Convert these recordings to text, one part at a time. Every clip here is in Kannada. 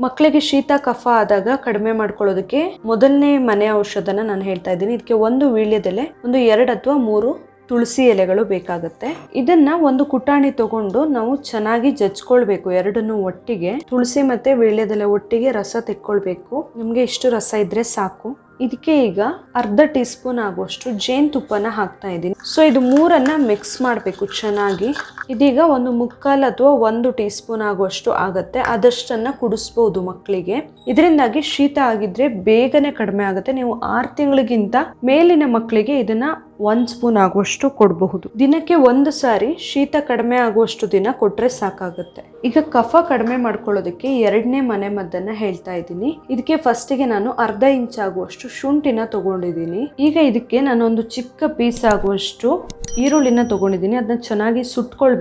ಮಕ್ಕಳಿಗೆ ಶೀತ, ಕಫ ಆದಾಗ ಕಡಿಮೆ ಮಾಡ್ಕೊಳ್ಳೋದಕ್ಕೆ ಮೊದಲನೇ ಮನೆ ಔಷಧನ ನಾನು ಹೇಳ್ತಾ ಇದ್ದೀನಿ. ಇದಕ್ಕೆ ಒಂದು ವೀಳ್ಯದೆಲೆ, ಒಂದು ಎರಡು ಅಥವಾ ಮೂರು ತುಳಸಿ ಎಲೆಗಳು ಬೇಕಾಗುತ್ತೆ. ಇದನ್ನ ಒಂದು ಕುಟಾಣಿ ತಗೊಂಡು ನಾವು ಚೆನ್ನಾಗಿ ಜಜ್ಕೊಳ್ಬೇಕು. ಎರಡನ್ನು ಒಟ್ಟಿಗೆ, ತುಳಸಿ ಮತ್ತೆ ವೀಳ್ಯದೆಲೆ ಒಟ್ಟಿಗೆ ರಸ ತೆಕ್ಕೊಳ್ಬೇಕು. ನಿಮ್ಗೆ ಇಷ್ಟು ರಸ ಇದ್ರೆ ಸಾಕು. ಇದಕ್ಕೆ ಈಗ ಅರ್ಧ ಟೀ ಸ್ಪೂನ್ ಆಗುವಷ್ಟು ಜೇನುತುಪ್ಪನ ಹಾಕ್ತಾ ಇದ್ದೀನಿ. ಸೊ ಇದು ಮೂರನ್ನ ಮಿಕ್ಸ್ ಮಾಡಬೇಕು ಚೆನ್ನಾಗಿ. ಇದೀಗ ಒಂದು ಮುಕ್ಕಾಲು ಅಥವಾ ಒಂದು ಟೀ ಸ್ಪೂನ್ ಆಗುವಷ್ಟು ಆಗುತ್ತೆ. ಅದಷ್ಟನ್ನ ಕುಡಿಸ್ಬೋದು ಮಕ್ಕಳಿಗೆ. ಇದರಿಂದಾಗಿ ಶೀತ ಆಗಿದ್ರೆ ಬೇಗನೆ ಕಡಿಮೆ ಆಗುತ್ತೆ. ನೀವು ಆರು ತಿಂಗಳಿಗಿಂತ ಮೇಲಿನ ಮಕ್ಕಳಿಗೆ ಇದನ್ನ ಒಂದ್ ಸ್ಪೂನ್ ಆಗುವಷ್ಟು ಕೊಡಬಹುದು. ದಿನಕ್ಕೆ ಒಂದು ಸಾರಿ ಶೀತ ಕಡಿಮೆ ಆಗುವಷ್ಟು ದಿನ ಕೊಟ್ರೆ ಸಾಕಾಗುತ್ತೆ. ಈಗ ಕಫ ಕಡಿಮೆ ಮಾಡ್ಕೊಳ್ಳೋದಕ್ಕೆ ಎರಡನೇ ಮನೆ ಮದ್ದನ್ನ ಹೇಳ್ತಾ ಇದ್ದೀನಿ. ಇದಕ್ಕೆ ಫಸ್ಟಿಗೆ ನಾನು ಅರ್ಧ ಇಂಚ್ ಆಗುವಷ್ಟು ಶುಂಠಿನ ತಗೊಂಡಿದ್ದೀನಿ. ಈಗ ಇದಕ್ಕೆ ನಾನು ಒಂದು ಚಿಕ್ಕ ಪೀಸ್ ಆಗುವಷ್ಟು ಈರುಳ್ಳಿನ ತಗೊಂಡಿದ್ದೀನಿ. ಅದನ್ನ ಚೆನ್ನಾಗಿ ಸುಟ್ಕೊಳ್ಬೇಕು.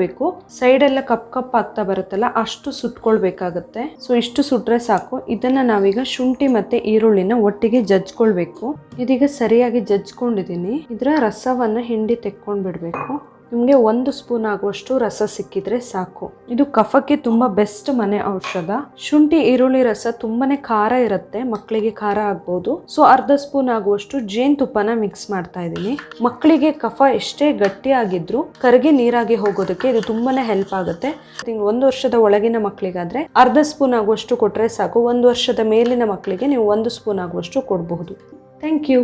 ಸೈಡ್ ಎಲ್ಲ ಕಪ್ ಕಪ್ ಆಗ್ತಾ ಬರುತ್ತಲ್ಲ, ಅಷ್ಟು ಸುಟ್ಕೊಳ್ಬೇಕಾಗತ್ತೆ. ಸೊ ಇಷ್ಟು ಸುಟ್ರೆ ಸಾಕು. ಇದನ್ನ ನಾವೀಗ ಶುಂಠಿ ಮತ್ತೆ ಈರುಳ್ಳಿನ ಒಟ್ಟಿಗೆ ಜಜ್ಕೊಳ್ಬೇಕು. ಇದೀಗ ಸರಿಯಾಗಿ ಜಜ್ಕೊಂಡಿದೀನಿ ಇದರ ರಸವನ್ನ ಹಿಂಡಿ ತೆಕ್ಕೊಂಡ್ ಬಿಡ್ಬೇಕು ನಿಮಗೆ ಒಂದು ಸ್ಪೂನ್ ಆಗುವಷ್ಟು ರಸ ಸಿಕ್ಕಿದ್ರೆ ಸಾಕು. ಇದು ಕಫಕ್ಕೆ ತುಂಬ ಬೆಸ್ಟ್ ಮನೆ ಔಷಧ. ಶುಂಠಿ, ಈರುಳ್ಳಿ ರಸ ತುಂಬಾನೇ ಖಾರ ಇರುತ್ತೆ ಮಕ್ಕಳಿಗೆ ಖಾರ ಆಗ್ಬೋದು. ಸೊ ಅರ್ಧ ಸ್ಪೂನ್ ಆಗುವಷ್ಟು ಜೇನುತುಪ್ಪನ ಮಿಕ್ಸ್ ಮಾಡ್ತಾ ಇದ್ದೀನಿ. ಮಕ್ಕಳಿಗೆ ಕಫ ಎಷ್ಟೇ ಗಟ್ಟಿಯಾಗಿದ್ರು ಕರಗಿ ನೀರಾಗಿ ಹೋಗೋದಕ್ಕೆ ಇದು ತುಂಬಾನೇ ಹೆಲ್ಪ್ ಆಗುತ್ತೆ. ಒಂದು ವರ್ಷದ ಒಳಗಿನ ಮಕ್ಕಳಿಗಾದ್ರೆ ಅರ್ಧ ಸ್ಪೂನ್ ಆಗುವಷ್ಟು ಕೊಟ್ರೆ ಸಾಕು. ಒಂದು ವರ್ಷದ ಮೇಲಿನ ಮಕ್ಕಳಿಗೆ ನೀವು ಒಂದು ಸ್ಪೂನ್ ಆಗುವಷ್ಟು ಕೊಡಬಹುದು. Thank you